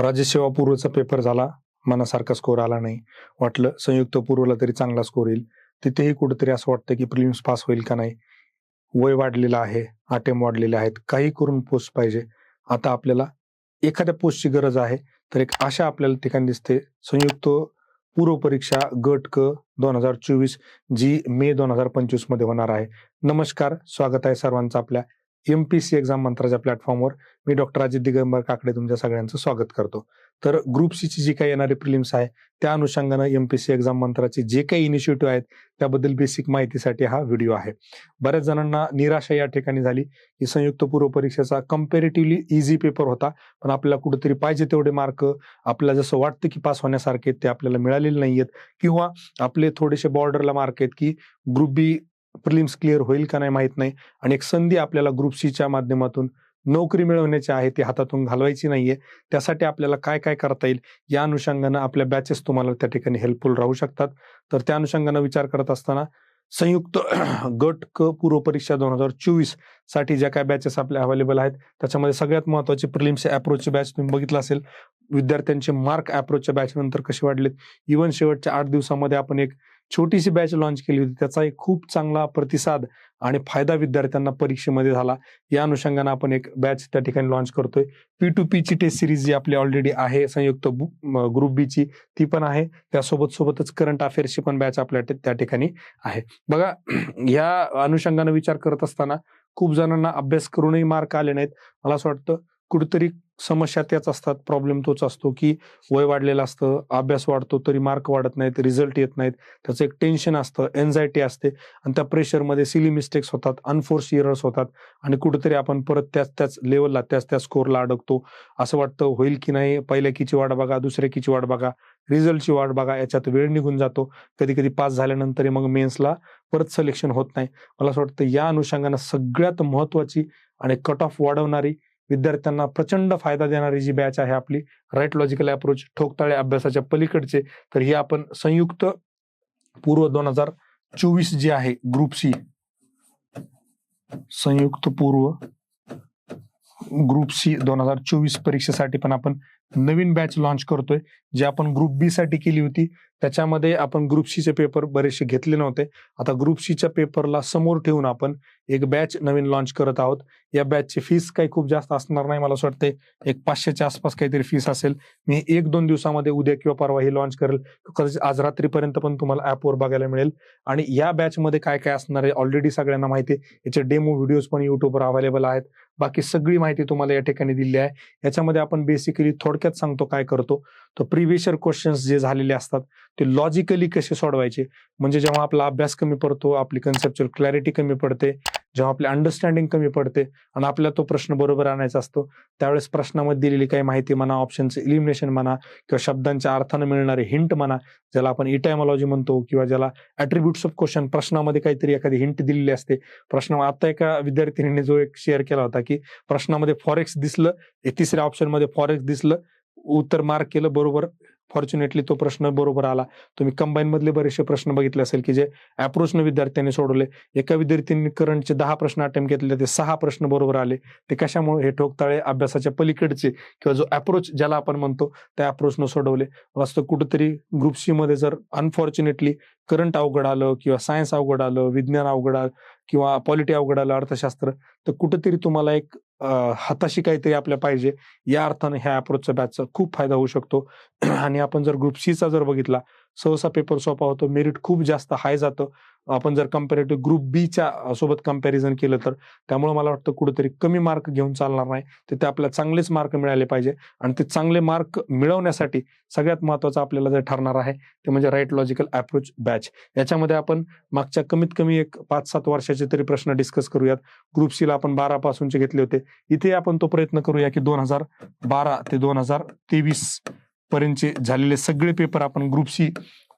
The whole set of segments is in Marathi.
राज्यसेवा पूर्वचा पेपर झाला मनासारखा स्कोर आला नाही. वाटलं संयुक्त पूर्वला तरी चांगला स्कोर येईल. तिथेही कुठेतरी असं वाटतं की प्रिलिम्स पास होईल का नाही. वय वाढलेलं आहे आटेम वाढलेले आहेत काही करून पोस्ट पाहिजे. आता आपल्याला एखाद्या पोस्टची गरज आहे तर एक आशा आपल्याला ठिकाणी दिसते. संयुक्त पूर्व परीक्षा गट क दोन हजार चोवीस जी मे दोन हजार पंचवीसमध्ये होणार आहे. नमस्कार स्वागत आहे सर्वांचं आपल्या एम पी सी एक्झाम मंत्राच्या प्लॅटफॉर्मवर मी डॉक्टर अजित दिगंबर काकडे तुमच्या सगळ्यांचं स्वागत करतो. तर ग्रुप सीची जी काही येणारी प्रिलिम्स आहे त्या अनुषंगानं एम पी सी एक्झाम मंत्राचे जे काही इनिशिएटिव्ह आहेत त्याबद्दल बेसिक माहितीसाठी हा व्हिडिओ आहे. बऱ्याच जणांना निराशा या ठिकाणी झाली की संयुक्त पूर्व परीक्षेचा कम्पेरेटिव्हली इझी पेपर होता पण आपल्याला कुठेतरी पाहिजे तेवढे मार्क आपल्याला जसं वाटतं की पास होण्यासारखे ते आपल्याला मिळालेले नाहीयेत. किंवा आपले थोडेसे बॉर्डरला मार्क आहेत की ग्रुप बी प्रिलिम्स क्लिअर होईल का नाही माहीत नाही. आणि एक संधी आपल्याला ग्रुप सीच्या माध्यमातून नोकरी मिळवण्याची आहे ती हातातून घालवायची नाहीये. त्यासाठी आपल्याला काय काय करता येईल? या अनुषंगानं आपल्या बॅचेस तुम्हाला त्या ठिकाणी हेल्पफुल राहू शकतात. तर त्या अनुषंगानं विचार करत असताना संयुक्त गट क पूर्व परीक्षा दोन हजार चोवीससाठी ज्या काय बॅचेस आपल्या अवेलेबल आहेत त्याच्यामध्ये सगळ्यात महत्वाची प्रिलिम्स अप्रोचचे बॅच तुम्ही बघितलं असेल. विद्यार्थ्यांचे मार्क अप्रोचच्या बॅच नंतर कसे वाढलेत? इव्हन शेवटच्या आठ दिवसामध्ये आपण एक छोटीशी बॅच लॉन्च केली होती. त्याचा एक खूप चांगला प्रतिसाद आणि फायदा विद्यार्थ्यांना परीक्षेमध्ये झाला. या अनुषंगाने आपण एक बॅच त्या ठिकाणी लॉन्च करतोय. पी टू पी ची टेस्ट सिरीज जी आपली ऑलरेडी आहे संयुक्त ग्रुप बी ची ती पण आहे. त्यासोबत सोबतच करंट अफेअर्सची पण बॅच आपल्या त्या ठिकाणी आहे. बघा या अनुषंगाने विचार करत असताना खूप जणांना अभ्यास करूनही मार्क आले नाहीत. मला असं वाटतं कुठेतरी समस्या त्याच असतात प्रॉब्लेम तोच असतो की वय वाढलेलं असतं अभ्यास वाढतो तरी मार्क वाढत नाहीत रिझल्ट येत नाहीत त्याचं एक टेन्शन असतं एन्झायटी असते आणि त्या प्रेशरमध्ये सिली मिस्टेक्स होतात अनफोर्स इरर्स होतात आणि कुठेतरी आपण परत त्याच त्याच लेवलला त्याच त्या स्कोरला अडकतो. असं वाटतं होईल की नाही पहिल्या कीची वाट बघा दुसऱ्या कीची वाट बघा रिझल्टची वाट बघा याच्यात वेळ निघून जातो. कधी कधी पास झाल्यानंतर मग मेन्सला परत सिलेक्शन होत नाही. मला असं वाटतं या अनुषंगानं सगळ्यात महत्वाची आणि कट ऑफ वाढवणारी विद्यार्थ्यांना प्रचंड फायदा देणारी जी बॅच आहे आपली राईट लॉजिकल अप्रोच ठोकताळे अभ्यासाच्या पलीकडचे तर ही आपण संयुक्त पूर्व दोन हजार चोवीस जी आहे ग्रुप सी संयुक्त पूर्व ग्रुप सी दोन हजार चोवीस परीक्षेसाठी पण आपण नवीन बॅच लॉन्च करतोय जे आपण ग्रुप बी साठी केली होती. त्याच्यामध्ये आपण ग्रुप सीचे पेपर बरेचसे घेतले नव्हते. आता ग्रुप सीच्या पेपरला समोर ठेवून आपण एक बॅच नवीन लॉन्च करत आहोत. या बॅचची फीस काही खूप जास्त असणार नाही मला असं वाटते एक पाचशेच्या आसपास काहीतरी फीस असेल. मी एक दोन दिवसामध्ये उद्या किंवा परवा हे लॉन्च करेल. कदाचित आज रात्रीपर्यंत पण तुम्हाला ऍपवर बघायला मिळेल. आणि या बॅचमध्ये काय काय असणार आहे ऑलरेडी सगळ्यांना माहिती आहे. याचे डेमो व्हिडिओज पण युट्यूबवर अवेलेबल आहेत. बाकी सगळी माहिती तुम्हाला या ठिकाणी दिली आहे. याच्यामध्ये आपण बेसिकली थोडक्यात सांगतो काय करतो. तर प्रिव्हिशर क्वेश्चन्स जे झालेले असतात ते लॉजिकली कसे सोडवायचे? म्हणजे जेव्हा आपला अभ्यास कमी पडतो आपली कन्सेप्च्युअल क्लॅरिटी कमी पडते जेव्हा आपली अंडरस्टँडिंग कमी पडते आणि आपल्याला तो प्रश्न बरोबर आणायचा असतो त्यावेळेस प्रश्नामध्ये दिलेली काही माहिती म्हणा ऑप्शनचं इलिमिनेशन म्हणा किंवा शब्दांच्या अर्थानं मिळणारे हिंट म्हणा ज्याला आपण इटायमॉलॉजी म्हणतो किंवा ज्याला ऍट्रिब्युट्स ऑफ क्वेश्चन प्रश्नामध्ये काहीतरी एखादी हिंट दिलेली असते. प्रश्न आता एका विद्यार्थिनीने जो एक शेअर केला होता की प्रश्नामध्ये फॉरेक्स दिसलं तिसऱ्या ऑप्शनमध्ये फॉरेक्स दिसलं उत्तर मार्क केलं बरोबर फॉर्च्युनेटली तो प्रश्न बरोबर आला. तुम्ही कंबाईन मधले बरेचसे प्रश्न बघितले असेल की जे अप्रोचनं विद्यार्थ्यांनी सोडवले. एका विद्यार्थ्यांनी करंटचे दहा प्रश्न अटेम्प्ट घेतले ते सहा प्रश्न बरोबर आले. ते कशामुळे? हे ठोकताळे अभ्यासाच्या पलीकडचे किंवा जो अप्रोच ज्याला आपण म्हणतो त्या अप्रोचनं सोडवले. वास्तव कुठेतरी ग्रुप सी मध्ये जर अनफॉर्च्युनेटली करंट अवघड आलं किंवा सायन्स अवघड आलं विज्ञान अवघड आलं किंवा पॉलिटी अवघड आलं अर्थशास्त्र तर कुठेतरी तुम्हाला एक हाताशी काहीतरी आपल्या पाहिजे या अर्थाने ह्या अप्रोचचा बॅचचा खूप फायदा होऊ शकतो. आणि आपण जर ग्रुप सीचा जर बघितला सहसा पेपर सोपा होतो. मेरिट खूप जास्त हाय जातं. आपण जर कम्पॅरेटिव्ह ग्रुप बीच्या सोबत कंपॅरिझन केलं तर त्यामुळे मला वाटतं कुठेतरी कमी मार्क घेऊन चालणार नाही. तिथे आपल्याला चांगलेच मार्क मिळाले पाहिजे. आणि ते चांगले मार्क मिळवण्यासाठी सगळ्यात महत्वाचं आपल्याला जे ठरणार आहे ते म्हणजे राईट लॉजिकल अप्रोच बॅच याच्यामध्ये आपण मागच्या कमीत कमी एक पाच सात वर्षाचे तरी प्रश्न डिस्कस करूयात. ग्रुप सीला आपण बारा पासूनचे घेतले होते. इथे आपण तो प्रयत्न करूया की दोन हजार बारा ते दोन हजार तेवीस. पर्यंतचे झालेले सगळे पेपर आपण ग्रुप सी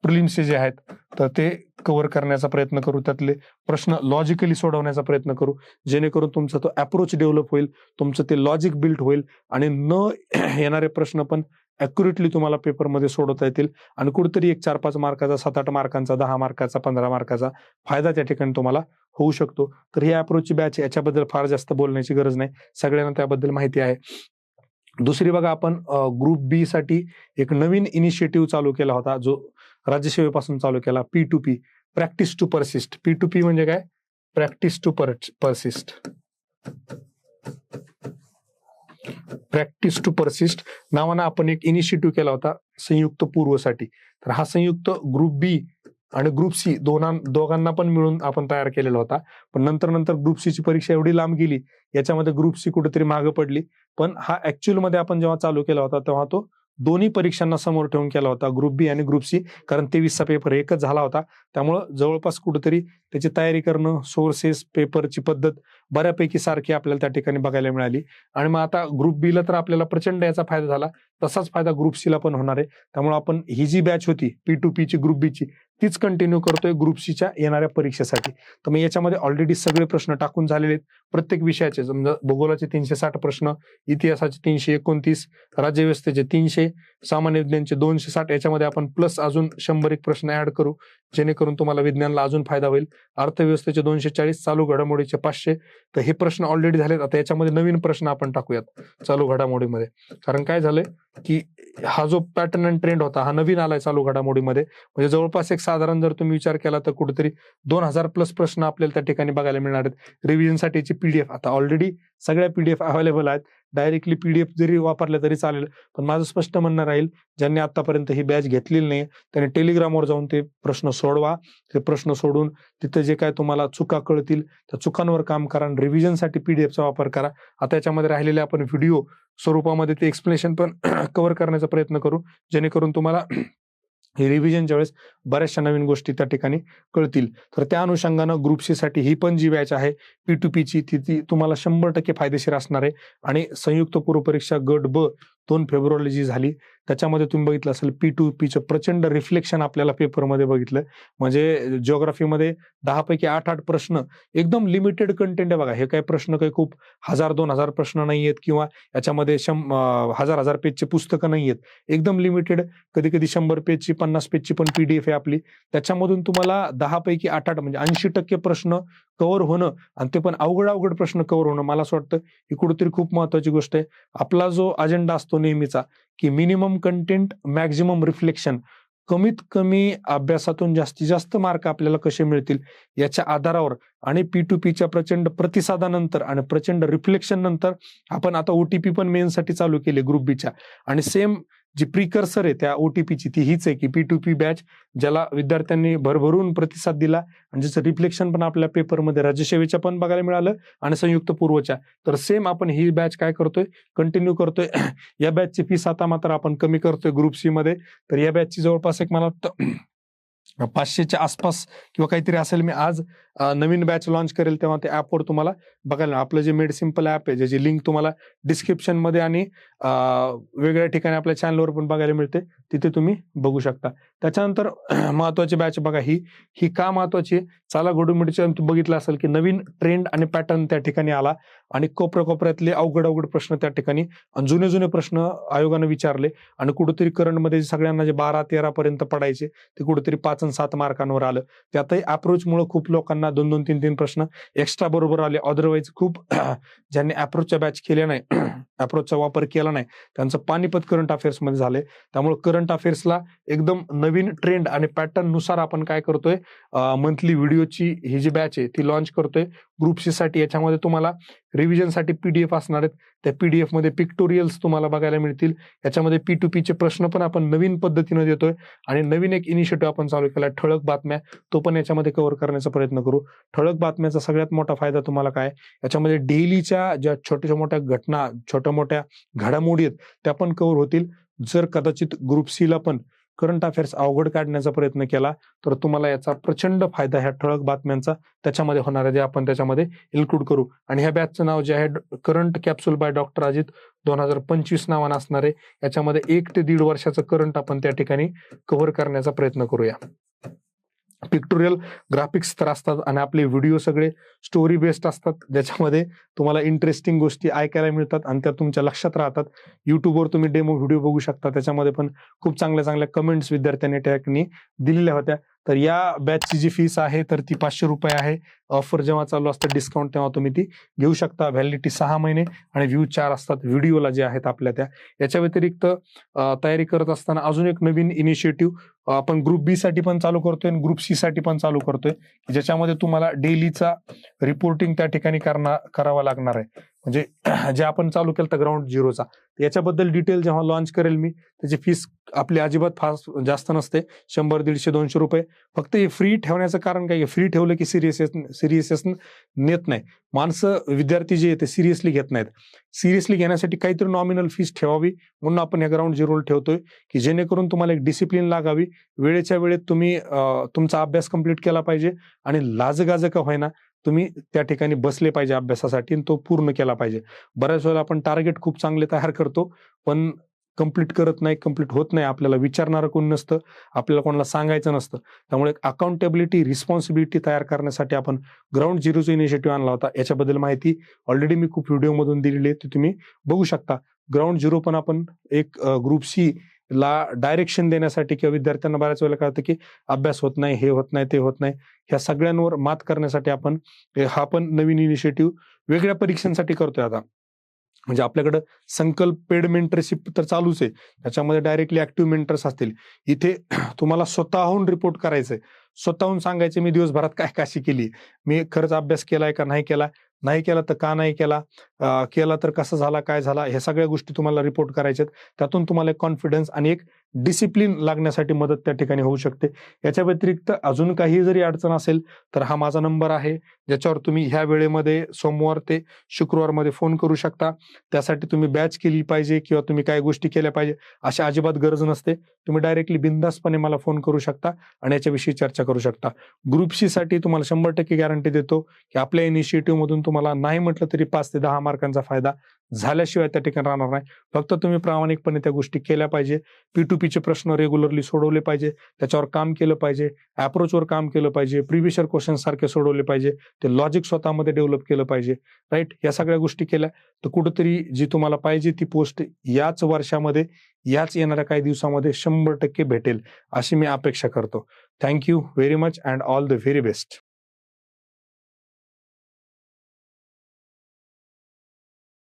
प्रिलिम्सचे जे आहेत तर ते कव्हर करण्याचा प्रयत्न करू. त्यातले प्रश्न लॉजिकली सोडवण्याचा प्रयत्न करू. जेणेकरून तुमचा तो अप्रोच डेव्हलप होईल तुमचं ते लॉजिक बिल्ड होईल आणि न येणारे प्रश्न पण अॅक्युरेटली तुम्हाला पेपरमध्ये सोडवता येतील. आणि कुठेतरी एक चार पाच मार्काचा सात आठ मार्कांचा दहा मार्काचा पंधरा मार्काचा फायदा त्या ठिकाणी तुम्हाला होऊ शकतो. तर ही अप्रोचची बॅच याच्याबद्दल फार जास्त बोलण्याची गरज नाही. सगळ्यांना त्याबद्दल माहिती आहे. दुसरी बघा आपण ग्रुप बी साठी एक नवीन इनिशिएटिव्ह चालू केला होता जो राज्यसेवेपासून चालू केला P to P practice to persist P to P म्हणजे काय? Practice to per persist practice to persist नावानं आपण एक इनिशिएटिव्ह केला होता संयुक्त पूर्वसाठी तर हा संयुक्त ग्रुप बी आणि ग्रुप सी दोना दोघांना पण मिळून आपण तयार केलेला होता. पण नंतर नंतर ग्रुप सी ची परीक्षा एवढी लांब गेली याच्यामध्ये ग्रुप सी कुठेतरी मागे पडली. पण हा ऍक्च्युअलमध्ये आपण जेव्हा चालू केला होता तेव्हा तो दोन्ही परीक्षांना समोर ठेवून केला होता ग्रुप बी आणि ग्रुप सी कारण तेवीसचा पेपर एकच झाला होता. त्यामुळं जवळपास कुठेतरी त्याची तयारी करणं सोर्सेस पेपरची पद्धत बऱ्यापैकी सारखी आपल्याला त्या ठिकाणी बघायला मिळाली. आणि मग आता ग्रुप बी ला तर आपल्याला प्रचंड याचा फायदा झाला. तसाच फायदा ग्रुप सी ला पण होणार आहे. त्यामुळे आपण ही जी बॅच होती पी टू पी ची ग्रुप बी ची तीच कंटिन्यू करतोय ग्रुप सीच्या येणाऱ्या परीक्षेसाठी. तर मग याच्यामध्ये ऑलरेडी सगळे प्रश्न टाकून झालेले आहेत. प्रत्येक विषयाचे समजा भूगोलाचे तीनशे साठ प्रश्न इतिहासाचे तीनशे एकोणतीस राज्यव्यवस्थेचे तीनशे सामान्य विज्ञानचे दोनशे साठ याच्यामध्ये आपण प्लस अजून शंभर एक प्रश्न ऍड करू. जेणेकरून तुम्हाला विज्ञानला अजून फायदा होईल. अर्थव्यवस्थेचे दोनशे चाळीस चालू घडामोडीचे पाचशे. तर हे प्रश्न ऑलरेडी झालेत. आता याच्यामध्ये नवीन प्रश्न आपण टाकूयात चालू घडामोडीमध्ये. कारण काय झालंय की हा जो पॅटर्न अँड ट्रेंड होता हा नवीन आलाय चालू घडामोडीमध्ये. म्हणजे जवळपास एक साधारण जर तुम्ही विचार केला तर कुठेतरी दोन हजार प्लस प्रश्न आपल्याला त्या ठिकाणी बघायला मिळणार आहेत. रिव्हिजनसाठीची पीडीएफ आता ऑलरेडी सगळ्या पीडीएफ अवेलेबल आहेत. डायरेक्टली पीडीएफ जरी वापरल्या तरी चालेल. पण माझं स्पष्ट म्हणणं राहील ज्यांनी आतापर्यंत ही बॅच घेतलेली नाही त्यांनी टेलिग्रामवर जाऊन ते प्रश्न सोडवा. ते प्रश्न सोडून तिथे जे काय तुम्हाला चुका कळतील त्या चुकांवर काम करा आणि रिव्हिजनसाठी पीडीएफचा वापर करा. आता याच्यामध्ये राहिलेले आपण व्हिडिओ स्वरूपामध्ये ते एक्सप्लेनेशन पण कव्हर करण्याचा प्रयत्न करू. जेणेकरून तुम्हाला हे रिव्हिजनच्या वेळेस बऱ्याचशा नवीन गोष्टी त्या ठिकाणी कळतील. तर त्या अनुषंगानं ग्रुप सी साठी ही पण जी बॅच आहे. पी टू पीची ती ती तुम्हाला शंभर टक्के फायदेशीर असणार आहे. आणि संयुक्त पूर्व परीक्षा गट ब दोन फेब्रुवारी जी झाली त्याच्यामध्ये तुम्ही बघितलं असेल पी टू पीचं प्रचंड रिफ्लेक्शन आपल्याला पेपरमध्ये बघितलं. म्हणजे जिओग्राफीमध्ये दहा पैकी आठ आठ प्रश्न एकदम लिमिटेड कंटेंट आहे बघा. हे काही प्रश्न काही खूप हजार दोन हजार प्रश्न नाही आहेत किंवा याच्यामध्ये शं हजार हजार पेजचे पुस्तकं नाही आहेत एकदम लिमिटेड कधी कधी शंभर पेजची पन्नास पेजची पण पीडीएफ आहे आपली. त्याच्यामधून तुम्हाला दहा पैकी आठ आठ म्हणजे ऐंशी टक्के प्रश्न कव्हर होणं आणि ते पण अवघड अवघड प्रश्न कव्हर होणं मला असं वाटतं ही कुठेतरी खूप महत्वाची गोष्ट आहे. आपला जो अजेंडा असतो नेहमीचा की मिनिमम कंटेंट मॅक्झिमम रिफ्लेक्शन कमीत कमी अभ्यासातून जास्तीत जास्त मार्क आपल्याला कसे मिळतील याच्या आधारावर आणि पी टू पीच्या प्रचंड प्रतिसादानंतर आणि प्रचंड रिफ्लेक्शन नंतर आपण आता ओटीपी पण मेनसाठी चालू केले ग्रुप बीच्या आणि सेम जी प्रिकर्सर आहे त्या ओटीपीची ती हीच आहे की पी टू पी बॅच ज्याला विद्यार्थ्यांनी भरभरून प्रतिसाद दिला आणि ज्याचं रिफ्लेक्शन पण आपल्या पेपरमध्ये राज्यसेवेच्या पण बघायला मिळालं आणि संयुक्त पूर्वच्या. तर सेम आपण ही बॅच काय करतोय? कंटिन्यू करतोय. या बॅचची फीस आता मात्र आपण कमी करतोय ग्रुप सी मध्ये. तर या बॅचची जवळपास एक मला वाटतं पाचशेच्या आसपास किंवा काहीतरी असेल मी आज. नवीन बॅच लॉन्च करेल तेव्हा ते ऍपवर तुम्हाला बघायला आपलं जे मेड सिंपल ऍप आहे ज्याची लिंक तुम्हाला डिस्क्रिप्शनमध्ये आणि वेगळ्या ठिकाणी आपल्या चॅनलवर पण बघायला मिळते तिथे तुम्ही बघू शकता. त्याच्यानंतर महत्वाची बॅच बघा ही. ही का महत्वाची चाला घोडुमिडीचे बघितलं असेल की नवीन ट्रेंड आणि पॅटर्न त्या ठिकाणी आला आणि कोपऱ्या कोपऱ्यातले अवघड अवघड प्रश्न त्या ठिकाणी जुने जुने प्रश्न आयोगानं विचारले आणि कुठेतरी करंटमध्ये सगळ्यांना जे बारा तेरा पर्यंत पडायचे ते कुठेतरी पाच आणि सात मार्कांवर आलं. त्यातही अप्रोचमुळे खूप लोकांना दोन दोन तीन तीन प्रश्न एक्स्ट्रा बरोबर आले. अदरवाईज खूप ज्यांनी अप्रोचच्या बॅच केल्या नाही अप्रोचचा वापर केला नाही त्यांचं पानिपत करंट अफेअर्समध्ये झाले. त्यामुळे करंट अफेअर्सला एकदम नवीन ट्रेंड आणि पॅटर्ननुसार आपण काय करतोय मंथली व्हिडिओची ही जी बॅच आहे ती लॉन्च करतोय. ग्रुपशी साठी याच्यामध्ये तुम्हाला रिव्हिजनसाठी पीडीएफ असणार आहेत. त्या पीडीएफमध्ये पिक्टोरियल्स तुम्हाला बघायला मिळतील. याच्यामध्ये पी टू पीचे प्रश्न पण आपण नवीन पद्धतीने देतोय. आणि नवीन एक इनिशिएटिव्ह आपण चालू केला ठळक बातम्या तो पण याच्यामध्ये कव्हर करण्याचा प्रयत्न करू. ठळक बातम्याचा सगळ्यात मोठा फायदा तुम्हाला काय? याच्यामध्ये डेलीच्या ज्या छोट्या मोठ्या घटना छोट्या मोठ्या घडामोडी आहेत त्या पण कव्हर होतील. जर कदाचित ग्रुप सी ला पण करंट अफेअर्स अवघड काढण्याचा प्रयत्न केला तर तुम्हाला याचा प्रचंड फायदा ह्या ठळक बातम्यांचा त्याच्यामध्ये होणार आहे जे आपण त्याच्यामध्ये इन्क्लूड करू. आणि ह्या बॅचचं नाव जे आहे current capsule by doctor Ajit दोन हजार पंचवीस नावानं असणार आहे. याच्यामध्ये एक ते दीड वर्षाचं करंट आपण त्या ठिकाणी कव्हर करण्याचा प्रयत्न करूया. पिक्टोरियल ग्राफिक्स तर असतात आणि आपले व्हिडिओ सगळे स्टोरी बेस्ड असतात. ज्याच्यामध्ये तुम्हाला इंटरेस्टिंग गोष्टी ऐकायला मिळतात आणि त्या तुमच्या लक्षात राहतात. युट्यूबवर तुम्ही डेमो व्हिडिओ बघू शकता. त्याच्यामध्ये पण खूप चांगल्या चांगल्या कमेंट्स विद्यार्थ्यांनी टॅकनी दिलेल्या होत्या. तर या बॅचची जी फीस आहे तर ती पाचशे रुपये आहे. ऑफर जेव्हा चालू असतं डिस्काउंट तेव्हा तुम्ही ती घेऊ शकता. व्हॅलिडिटी सहा महिने आणि व्ह्यू चार असतात. व्हिडिओला जे आहेत आपल्या त्या. याच्या व्यतिरिक्त तयारी करत असताना अजून एक नवीन इनिशिएटिव्ह आपण ग्रुप बी साठी पण चालू करतोय आणि ग्रुप सी साठी पण चालू करतोय. ज्याच्यामध्ये तुम्हाला डेलीचा रिपोर्टिंग त्या ठिकाणी करावा लागणार आहे. म्हणजे जे आपण चालू केलं तर ग्राउंड झिरोचा याच्याबद्दल डिटेल जेव्हा लॉन्च करेल मी त्याची फीस आपली अजिबात फार जास्त नसते शंभर दीडशे दोनशे रुपये. फक्त हे फ्री ठेवण्याचं कारण काय फ्री ठेवलं की सिरियस सिरियसनेस नेत नाही. माणसं विद्यार्थी जे ते सिरियसली घेत नाहीत. सिरियसली घेण्यासाठी काहीतरी नॉमिनल फीस ठेवावी म्हणून आपण या ग्राउंड झिरोला ठेवतोय की जेणेकरून तुम्हाला एक डिसिप्लिन लागावी. वेळेच्या वेळेत तुम्ही तुमचा अभ्यास कंप्लीट केला पाहिजे आणि लाजगाज का होईना तुम्ही त्या ठिकाणी बसले पाहिजे अभ्यासासाठी आणि तो पूर्ण केला पाहिजे. बऱ्याच वेळेला आपण टार्गेट खूप चांगले तयार करतो पण कंप्लीट करत नाही कंप्लीट होत नाही आपल्याला विचारणारं कोण नसतं आपल्याला कोणाला सांगायचं नसतं. त्यामुळे अकाउंटेबिलिटी रिस्पॉन्सिबिलिटी तयार करण्यासाठी आपण ग्राउंड झिरोचा इनिशिएटिव्ह आणला होता. याच्याबद्दल माहिती ऑलरेडी मी खूप व्हिडिओमधून दिलेली आहे ती तुम्ही बघू शकता. ग्राउंड झिरो पण आपण एक ग्रुप सी ला डायरेक्शन देण्यासाठी किंवा विद्यार्थ्यांना बऱ्याच वेळेला कळतं की अभ्यास होत नाही हे होत नाही ते होत नाही. ह्या सगळ्यांवर मात करण्यासाठी आपण हा पण नवीन इनिशिएटिव्ह वेगळ्या परीक्षांसाठी करतोय आता. म्हणजे आपल्याकडं संकल्प पेड मेंटरशिप तर चालूच आहे. त्याच्यामध्ये डायरेक्टली ऍक्टिव्ह मेंटर्स असतील. इथे तुम्हाला स्वतःहून रिपोर्ट करायचंय. स्वतःहून सांगायचे मी दिवसभरात काय काशी केली मी खरंच अभ्यास केलाय का नाही केला? नाही केला तर का नाही केला? केला तर कसा झाला काय झाला? ह्या सगळ्या गोष्टी तुम्हाला रिपोर्ट करायच्यात. त्यातून तुम्हाला एक कॉन्फिडन्स आणि एक डिसिप्लिन लागण्यासाठी मदत त्या ठिकाणी होऊ शकते. याच्या व्यतिरिक्त अजून काही जरी अडचण असेल तर हा माझा नंबर आहे. ज्याच्यावर तुम्ही ह्या वेळेमध्ये सोमवार ते शुक्रवारमध्ये फोन करू शकता. त्यासाठी तुम्ही बॅच केली पाहिजे किंवा तुम्ही काय गोष्टी केल्या पाहिजे अशी अजिबात गरज नसते. तुम्ही डायरेक्टली बिंदासपणे मला फोन करू शकता आणि याच्याविषयी चर्चा करू शकता. ग्रुप सी साठी तुम्हाला शंभर टक्के गॅरंटी देतो की आपल्या इनिशिएटिव्ह मधून तुम्हाला नाही म्हटलं तरी पाच ते दहा मार्कांचा फायदा झाल्याशिवाय त्या ठिकाणी राहणार नाही. फक्त तुम्ही प्रामाणिकपणे त्या गोष्टी केल्या पाहिजे. पी टू पीचे प्रश्न रेग्युलरली सोडवले पाहिजे. त्याच्यावर काम केलं पाहिजे. अप्रोचवर काम केलं पाहिजे. प्रिव्हिशर क्वेश्चन सारखे सोडवले पाहिजे. ते लॉजिक स्वतःमध्ये डेव्हलप केलं पाहिजे. राईट या सगळ्या गोष्टी केल्या तर कुठंतरी जी तुम्हाला पाहिजे ती पोस्ट याच वर्षामध्ये याच येणाऱ्या काही दिवसामध्ये शंभर टक्के भेटेल. अशी मी अपेक्षा करतो. Thank you very much and all the very best.